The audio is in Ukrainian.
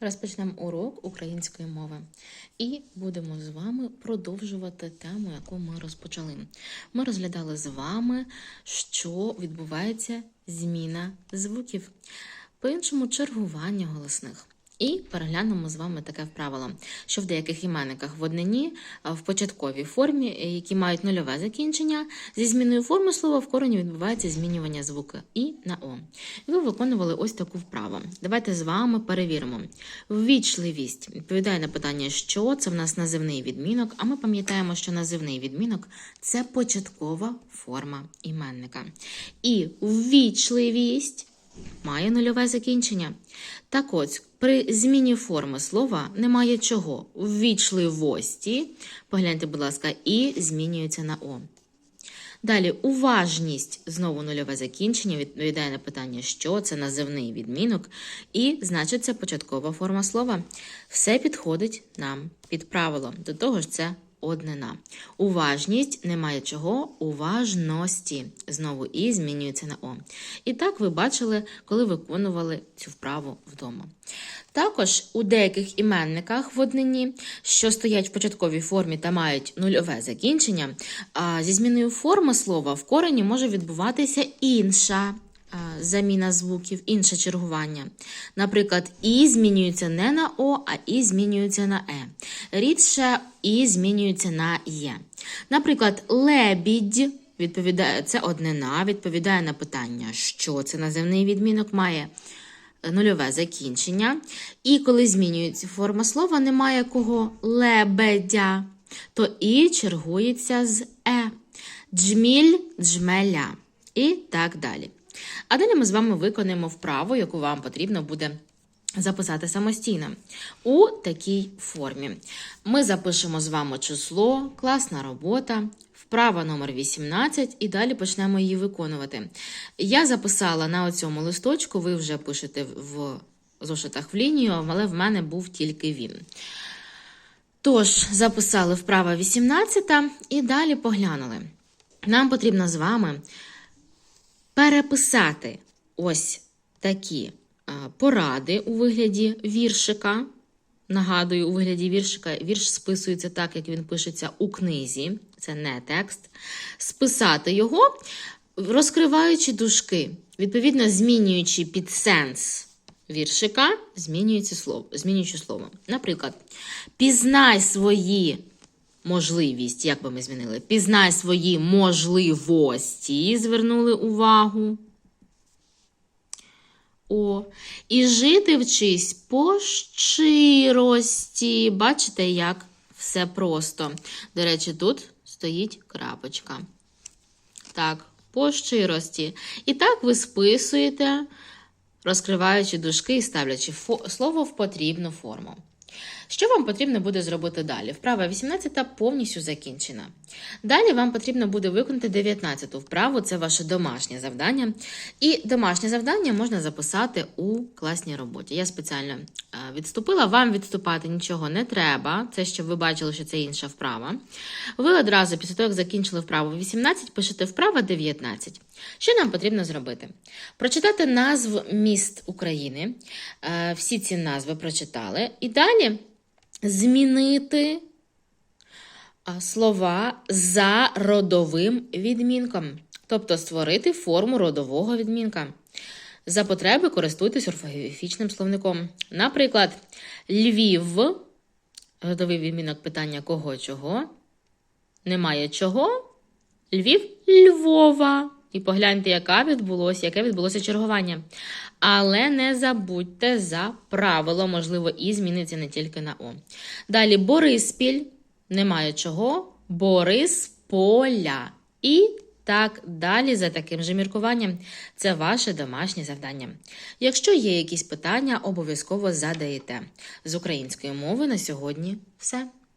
Розпочнемо урок української мови і будемо з вами продовжувати тему, яку ми розпочали. Ми розглядали з вами, що відбувається зміна звуків, по-іншому чергування голосних. І переглянемо з вами таке правило, що в деяких іменниках в однині в початковій формі, е, які мають нульове закінчення, зі зміною форми слова в корені відбувається змінювання звуку і на о. Ви виконували ось таку вправу. Давайте з вами перевіримо. Ввічливість відповідає на питання, що це в нас називний відмінок. А ми пам'ятаємо, що називний відмінок це початкова форма іменника. І ввічливість має нульове закінчення. Так ось, при зміні форми слова немає чого. Ввічливості, погляньте, будь ласка, і змінюється на О. Далі уважність, знову нульове закінчення, відповідає на питання, що це називний відмінок, і значить це початкова форма слова. Все підходить нам під правило. До того ж, це однина. Уважність немає чого, уважності. Знову і змінюється на О. І так ви бачили, коли виконували цю вправу вдома. Також у деяких іменниках в однині, що стоять в початковій формі та мають нульове закінчення, зі зміною форми слова в корені може відбуватися інша заміна звуків, інше чергування. Наприклад, і змінюється не на О, а і змінюється на Е. Рідше і змінюється на Є. Наприклад, лебідь. Відповідає, це однина, відповідає на питання, що це називний відмінок має нульове закінчення. І коли змінюється форма слова, немає кого лебедя, то і чергується з е. Джміль, джмеля. І так далі. А далі ми з вами виконаємо вправу, яку вам потрібно буде записати самостійно у такій формі. Ми запишемо з вами число, класна робота, вправа номер 18 і далі почнемо її виконувати. Я записала на цьому листочку, ви вже пишете в зошитах в лінію, але в мене був тільки він. Тож, записали вправа 18 і далі поглянули. Нам потрібно з вами переписати ось такі поради у вигляді віршика. Нагадую, у вигляді віршика вірш списується так, як він пишеться у книзі, це не текст. Списати його, розкриваючи дужки, відповідно, змінюючи під сенс віршика, змінюючи слово. Наприклад, пізнай свої можливість, як би ми змінили, пізнай свої можливості, звернули увагу. О, і жити вчись по щирості. Бачите, як все просто. До речі, тут стоїть крапочка. Так, по щирості. І так ви списуєте, розкриваючи дужки і ставлячи слово в потрібну форму. Що вам потрібно буде зробити далі? Вправа 18 повністю закінчена. Далі вам потрібно буде виконати 19 вправу, це ваше домашнє завдання. І домашнє завдання можна записати у класній роботі. Я спеціально е, відступила, вам відступати нічого не треба. Це щоб ви бачили, що це інша вправа. Ви одразу, після того, як закінчили вправу 18, пишете вправа 19. Що нам потрібно зробити? Прочитати назву міст України. Е, Всі ці назви прочитали. І далі змінити слова за родовим відмінком, тобто створити форму родового відмінка. За потреби користуйтесь орфографічним словником. Наприклад, Львів, родовий відмінок питання кого чого. Немає чого. Львів Львова. І погляньте, яка відбулося, яке відбулося чергування. Але не забудьте за правило, можливо, і зміниться не тільки на О. Далі Бориспіль, немає чого, Борисполя. І так далі за таким же міркуванням. Це ваше домашнє завдання. Якщо є якісь питання, обов'язково задаєте. З української мови на сьогодні все.